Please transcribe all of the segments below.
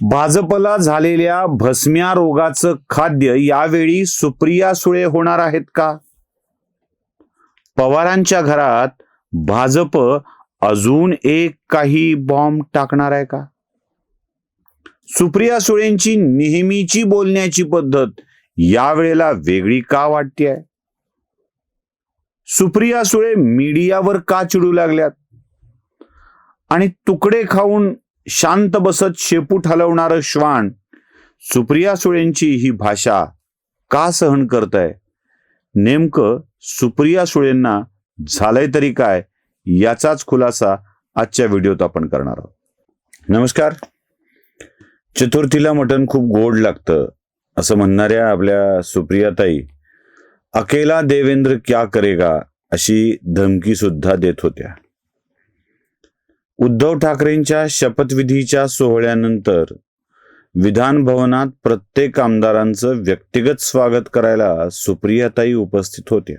भाजपला झालेल्या भस्म्या रोगाचं खाद्य यावेळी सुप्रिया सुळे होणार आहेत का? पवारांच्या घरात भाजप अजून एक काही बॉम्ब टाकणार आहे का? सुप्रिया सुळेंची नेहमीची बोलण्याची पद्धत यावेळेला वेगळी का वाटते आहे सुप्रिया सुळे मीडियावर का चिडू लागल्यात? आणि तुकडे खाऊन शांत बसत शेपूट हलवणारं श्वान सुप्रिया सुळेंची ही भाषा का सहन करताय? नेमकं सुप्रिया सुळेंना झालंय तरी काय? याचाच खुलासा आजच्या व्हिडिओत आपण करणार आहोत. नमस्कार. चतुर्थीला मटण खूप गोड लागतं असं म्हणणाऱ्या आपल्या सुप्रियाताई अकेला देवेंद्र क्या करेगा अशी धमकी सुद्धा देत होत्या. उद्धव ठाकरेंच्या शपथविधीच्या सोहळ्यानंतर विधान भवनात प्रत्येक आमदारांचं व्यक्तिगत स्वागत करायला सुप्रियाताई उपस्थित होत्या.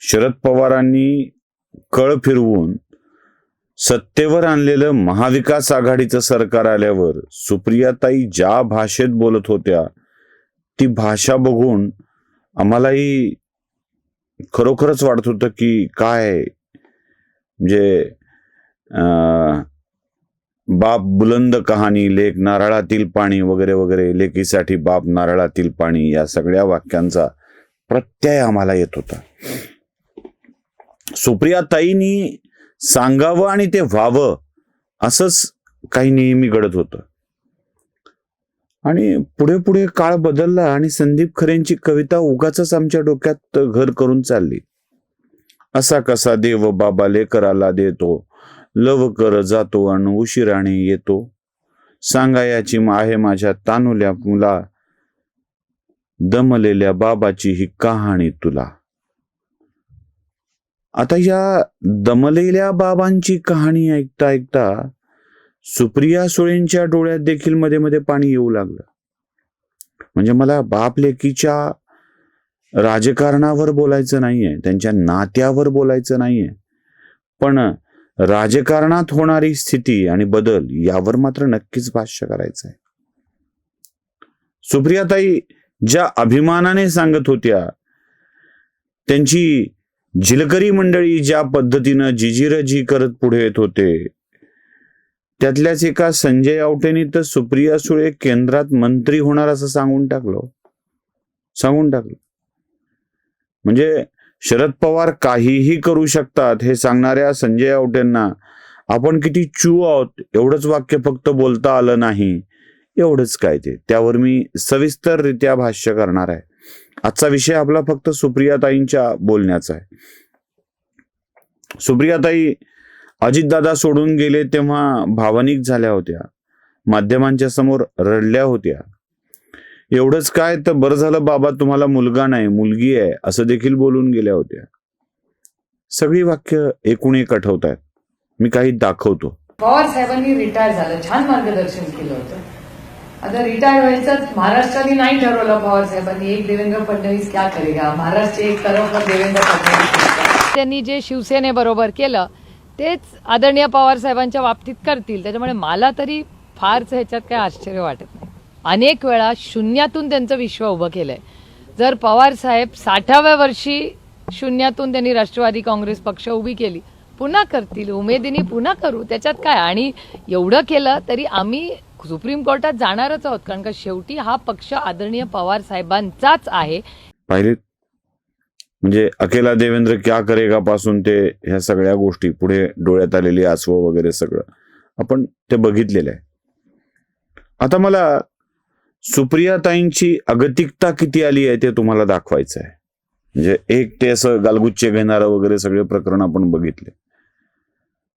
शरद पवारांनी कळ फिरवून सत्तेवर आणलेलं महाविकास आघाडीचं सरकार आल्यावर सुप्रियाताई ज्या भाषेत बोलत होत्या ती भाषा बघून आम्हालाही खरोखरच वाटत होतं की काय म्हणजे बाप बुलंद कहाणी लेख नारळातील पाणी वगैरे वगैरे लेखीसाठी बाप नारळातील पाणी या सगळ्या वाक्यांचा प्रत्यय आम्हाला येत होता. सुप्रिया ताईनी सांगावं आणि ते व्हावं असंच काही नेहमी घडत होतं. आणि पुढे पुढे काळ बदलला आणि संदीप खरेंची कविता उगाच आमच्या डोक्यात घर करून चालली. असा कसा देव बाबा लेकराला देतो लवकर जातो आणि उशिराने येतो. सांगायाची आहे माझ्या तानुल्या मुला दमलेल्या बाबाची ही कहाणी तुला. आता या दमलेल्या बाबांची कहाणी ऐकता ऐकता सुप्रिया सुळेंच्या डोळ्यात देखील मध्ये मध्ये पाणी येऊ लागलं. म्हणजे मला बाप लेकीच्या राजकारणावर बोलायचं नाहीये त्यांच्या नात्यावर बोलायचं नाहीये. पण राजकारणात होणारी स्थिती आणि बदल यावर मात्र नक्कीच भाष्य करायचं आहे सुप्रियाताई ज्या अभिमानाने सांगत होत्या त्यांची झिलकरी मंडळी ज्या पद्धतीनं जिजिरजी करत पुढे येत होते त्यातल्याच एका संजय आवटेनी तर सुप्रिया सुळे केंद्रात मंत्री होणार असं सांगून टाकलं. सांगून टाकलं. म्हणजे शरद पवार काहीही करू शकतात हे सांगणाऱ्या संजय आवटेंना आपण किती चू आहोत एवढंच वाक्य फक्त बोलता आलं नाही. एवढंच काय ते. त्यावर मी सविस्तररित्या भाष्य करणार आहे. आजचा विषय आपला फक्त सुप्रियाताईंच्या बोलण्याचा आहे. सुप्रियाताई अजितदादा सोडून गेले तेव्हा भावनिक झाल्या होत्या. माध्यमांच्या समोर रडल्या होत्या. एवढंच काय? तर बरं झालं बाबा तुम्हाला मुलगा नाही मुलगी आहे असं देखील बोलून गेल्या होत्या. सगळी वाक्य एकूण एक आठवत आहेत मी काही दाखवतो. पवार साहेबांनी रिटायर झालं. छान मार्गदर्शन केलं होतं. आता रिटायर व्हायचं महाराष्ट्राने नाही ठरवलं पवार साहेबांनी. एक देवेंद्र फडणवीस क्या करेगा? महाराष्ट्र एक तरफ देवेंद्र फडणवीस त्यांनी जे शिवसेनेबरोबर केलं तेच आदरणीय पवार साहेबांच्या बाबतीत करतील. त्याच्यामुळे मला तरी फारच ह्याच्यात काही आश्चर्य वाटत नाही. अनेक वेळा शून्यातून त्यांचं विश्व उभं केलंय. जर पवार साहेब साठाव्या वर्षी शून्यातून त्यांनी राष्ट्रवादी काँग्रेस पक्ष उभी केली पुन्हा करतील उमेदीने पुन्हा करू त्याच्यात काय? आणि एवढं केलं तरी आम्ही सुप्रीम कोर्टात जाणारच आहोत कारण का शेवटी हा पक्ष आदरणीय पवार साहेबांचाच आहे. पाहिले म्हणजे अकेला देवेंद्र क्या करेगा पासून ते ह्या सगळ्या गोष्टी पुढे डोळ्यात आलेली आसव वगैरे सगळं आपण ते बघितलेलं आहे. आता मला सुप्रियाताईंची अगतिकता किती आली आहे ते तुम्हाला दाखवायचं आहे म्हणजे एक ते असं गालगुच्चे घेणारं वगैरे सगळे प्रकरण आपण बघितले.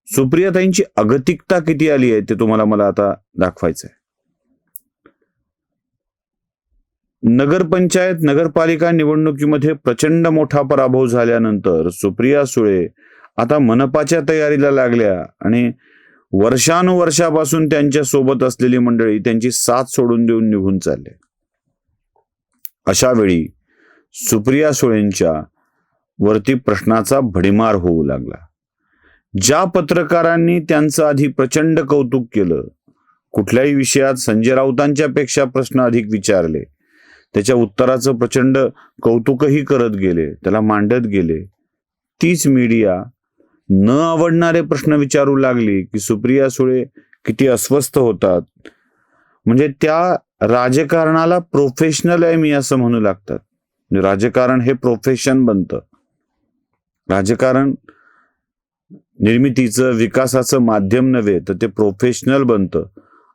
सुप्रियाताईंची अगतिकता किती आली आहे ते तुम्हाला मला आता दाखवायचं आहे नगरपंचायत नगरपालिका निवडणुकीमध्ये प्रचंड मोठा पराभव झाल्यानंतर सुप्रिया सुळे आता मनपाच्या तयारीला लागल्या आणि वर्षानुवर्षापासून त्यांच्यासोबत असलेली मंडळी त्यांची साथ सोडून देऊन निघून चालले. अशा वेळी सुप्रिया सुळेंच्या वरती प्रश्नाचा भडीमार होऊ लागला. ज्या पत्रकारांनी त्यांचं आधी प्रचंड कौतुक केलं कुठल्याही विषयात संजय राऊतांच्या पेक्षा प्रश्न अधिक विचारले त्याच्या उत्तराचं प्रचंड कौतुकही करत गेले त्याला मांडत गेले तीच मीडिया न आवडणारे प्रश्न विचारू लागली की सुप्रिया सुळे किती अस्वस्थ होतात. म्हणजे त्या राजकारणाला प्रोफेशनल आहे मी असं म्हणू लागतात. म्हणजे राजकारण हे प्रोफेशन बनतं. राजकारण निर्मितीचं विकासाचं माध्यम नव्हे तर ते प्रोफेशनल बनतं.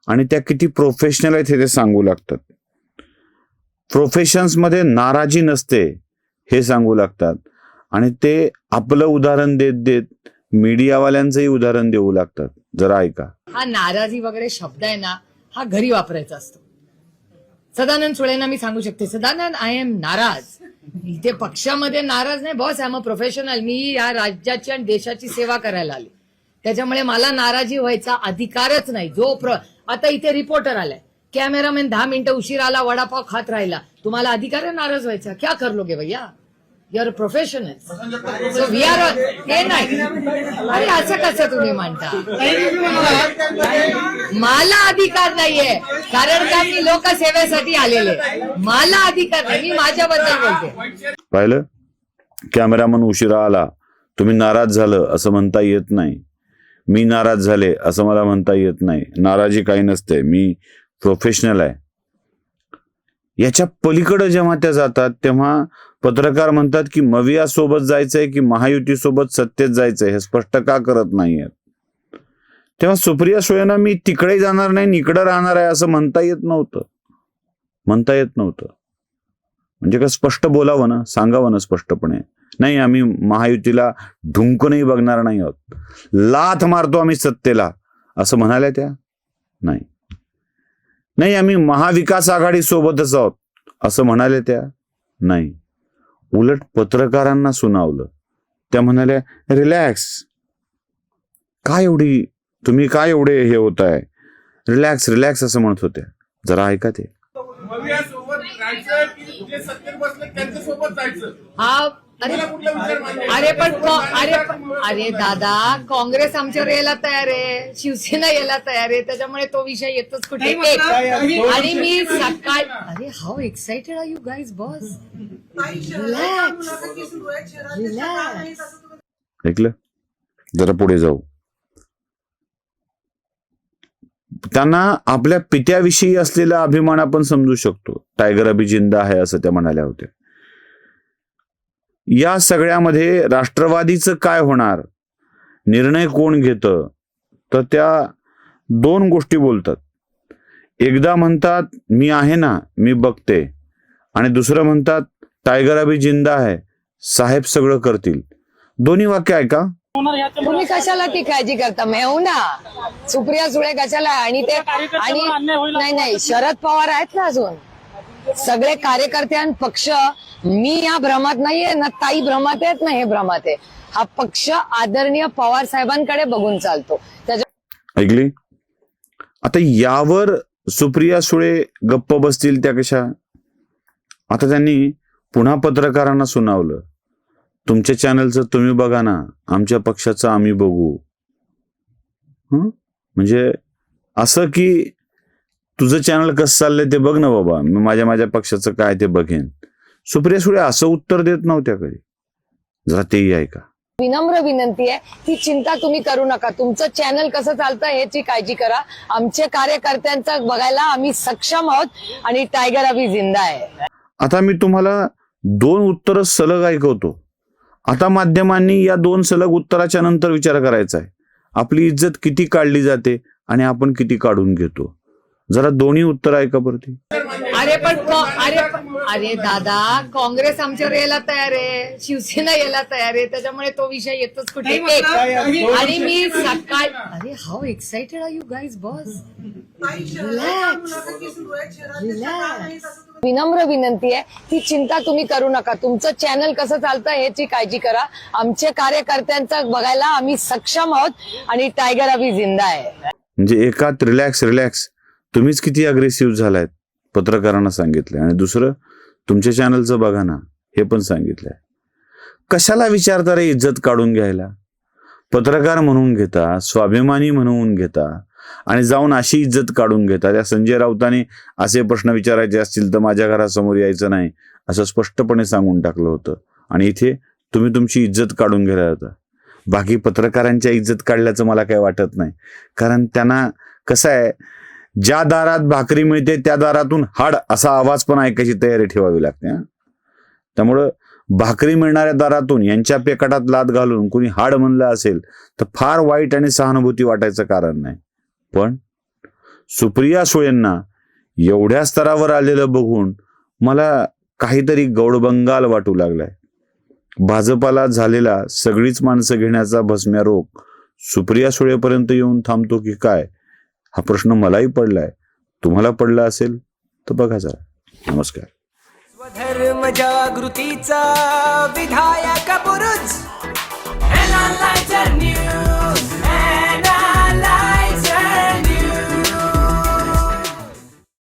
आणि त्या किती प्रोफेशनल आहेत हे ते सांगू लागतात. प्रोफेशन्समध्ये नाराजी नसते हे सांगू लागतात. आणि ते आपलं उदाहरण देत देत मीडियावाल्यांचंही उदाहरण देऊ लागतात. जरा ऐका. हा नाराजी वगैरे शब्द आहे ना हा घरी वापरायचा असतो. सदानंद सुळेंना मी सांगू शकते सदानंद आय एम नाराज. इथे पक्षामध्ये नाराज नाही boss I am a professional मी या राज्याची आणि देशाची सेवा करायला आली. त्याच्यामुळे मला नाराजी व्हायचा अधिकारच नाही. जो प्र आता इथे रिपोर्टर आलाय. कॅमेरामॅन दहा मिनिटं उशीर आला वडापाव खात राहिला. तुम्हाला अधिकार नाराज व्हायचा? क्या कर गे भैया? Your professional so we are हे नाही अरे असं कसं तुम्ही म्हणता? मला अधिकार नाहीये. कारण का मी लोकसेवेसाठी आलेले मला अधिकार नाही. मी माझ्याबद्दल बोलते. पाहिलं? कॅमेरामन उशिरा आला. तुम्ही नाराज झालं असं म्हणता येत नाही. मी नाराज झाले असं मला म्हणता येत नाही. नाराजी काही नसते. मी प्रोफेशनल आहे. याच्या पलीकडे जेव्हा त्या जातात तेव्हा पत्रकार म्हणतात की मविया सोबत जायचंय की महायुती सोबत सत्तेत जायचंय हे स्पष्ट का करत नाहीयेत? तेव्हा सुप्रिया सुळेंना मी तिकडे जाणार नाही इकडे राहणार आहे असं म्हणता येत नव्हतं. म्हणता येत नव्हतं. म्हणजे का स्पष्ट बोलावं ना सांगावं ना स्पष्टपणे. नाही आम्ही महायुतीला ढुंकूनही बघणार नाही आहोत. लाथ मारतो आम्ही सत्तेला असं म्हणाल्या त्या? नाही. नाही आम्ही महाविकास आघाडी सोबतच आहोत. असं म्हणाल्या त्या. नाही. उलट पत्रकारांना सुनावलं. त्या म्हणाल्या रिलॅक्स. काय एवढी तुम्ही काय एवढे हे होत आहे रिलॅक्स रिलॅक्स असं म्हणत होत्या. जरा ऐका ते. सोबत राहायचं की जे सत्तेत बसले त्यांच्यासोबत जायचं? हा अरे? अरे पण अरे पण- अरे दादा काँग्रेस आमच्यावर यायला तयार आहे. शिवसेना यायला तयार आहे. त्याच्यामुळे तो विषय येतोच कुठे. आणि मी सकाळ अरे how excited are you guys boss relax ऐकलं? जरा पुढे जाऊ. त्यांना आपल्या पित्याविषयी असलेला अभिमान आपण समजू शकतो. टायगर अभि जिंदा आहे असं त्या म्हणाल्या होत्या. या सगळ्यामध्ये राष्ट्रवादीचं काय होणार? निर्णय कोण घेतं? तर त्या दोन गोष्टी बोलतात. एकदा म्हणतात मी आहे ना मी बघते. आणि दुसरं म्हणतात टायगर अभि जिंदा आहे साहेब सगळं करतील. दोन्ही वाक्य ऐका तुम्ही कशाला ती काळजी करता? मी येऊ ना. सुप्रिया सुळे कशाला? आणि ते आणि नाही नाही. शरद पवार आहेत ना अजून. सगळे कार्यकर्ते आणि पक्ष मी या भ्रमात नाहीये ना ताई भ्रमात आहेत ना हे भ्रमात आहे. हा पक्ष आदरणीय पवार साहेबांकडे बघून चालतो. त्याच्या ऐकली? आता यावर सुप्रिया सुळे गप्प बसतील त्या कशा? आता त्यांनी पुन्हा पत्रकारांना सुनावलं. तुमच्या चॅनलचं तुम्ही बघा ना आमच्या पक्षाचं आम्ही बघू. म्हणजे असं की तुझं चॅनल कसं चाललंय ते बघ ना बाबा. मी माझ्या माझ्या पक्षाचं काय ते बघेन. सुप्रिया सुळे असं उत्तर देत नव्हत्या कधी. जरा तेही ऐका. विनम्र विनंती आहे ही चिंता तुम्ही करू नका. तुमचं चॅनल कसं चालतं ह्याची काळजी करा. आमचे कार्यकर्त्यांचं बघायला आम्ही सक्षम आहोत आणि टायगर अभि जिंदा आहे. आता मी तुम्हाला दोन उत्तरं सलग ऐकवतो. आता माध्यमांनी या दोन सलग उत्तराच्या नंतर विचार करायचा आहे. आपली इज्जत किती काढली जाते आणि आपण किती काढून घेतो? जरा दोन्ही उत्तर ऐका परती अरे पण अरे पण- अरे दादा काँग्रेस आमच्यावर यायला तयार आहे. शिवसेना यायला तयार आहे. त्याच्यामुळे तो विषय येतोच कुठे. एक. आणि मी सकाळ अरे how excited are you guys boss विनम्र विनंती आहे. ही चिंता तुम्ही करू नका. तुमचं चॅनल कसं चालतं ह्याची काळजी करा. आमचे कार्यकर्त्यांचं बघायला आम्ही सक्षम आहोत आणि टायगर अभि जिंदा आहे. म्हणजे एकात रिलॅक्स रिलॅक्स तुम्हीच किती अग्रेसिव्ह झालायत पत्रकारांना सांगितलं आणि दुसरं तुमच्या चॅनलचं बघा ना हे पण सांगितलंय. कशाला विचारता रे इज्जत काढून घ्यायला? पत्रकार म्हणून घेता स्वाभिमानी म्हणून घेता आणि जाऊन अशी इज्जत काढून घेता. या संजय राऊतांनी असे प्रश्न विचारायचे असतील तर माझ्या घरासमोर यायचं नाही असं स्पष्टपणे सांगून टाकलं होतं. आणि इथे तुम्ही तुमची इज्जत काढून घ्यायला होता बाकी पत्रकारांच्या इज्जत काढल्याचं मला काही वाटत नाही. कारण त्यांना कसं आहे ज्या दारात भाकरी मिळते त्या दारातून हाड असा आवाज पण ऐकायची तयारी ठेवावी लागते त्यामुळं भाकरी मिळणाऱ्या दारातून यांच्या पेकाटात लाद घालून कुणी हाड म्हणलं असेल तर फार वाईट आणि सहानुभूती वाटायचं कारण नाही. पण सुप्रिया सुळेंना एवढ्या स्तरावर आलेलं बघून मला काहीतरी गौडबंगाल वाटू लागलाय. भाजपाला झालेला सगळीच माणसं घेण्याचा भस्म्या रोग सुप्रिया सुळेपर्यंत येऊन थांबतो की काय? हा प्रश्न मलाही पडलाय. तुम्हाला पडला असेल तर बघा जरा. नमस्कार. स्वधर्म जागृतीचा विधायक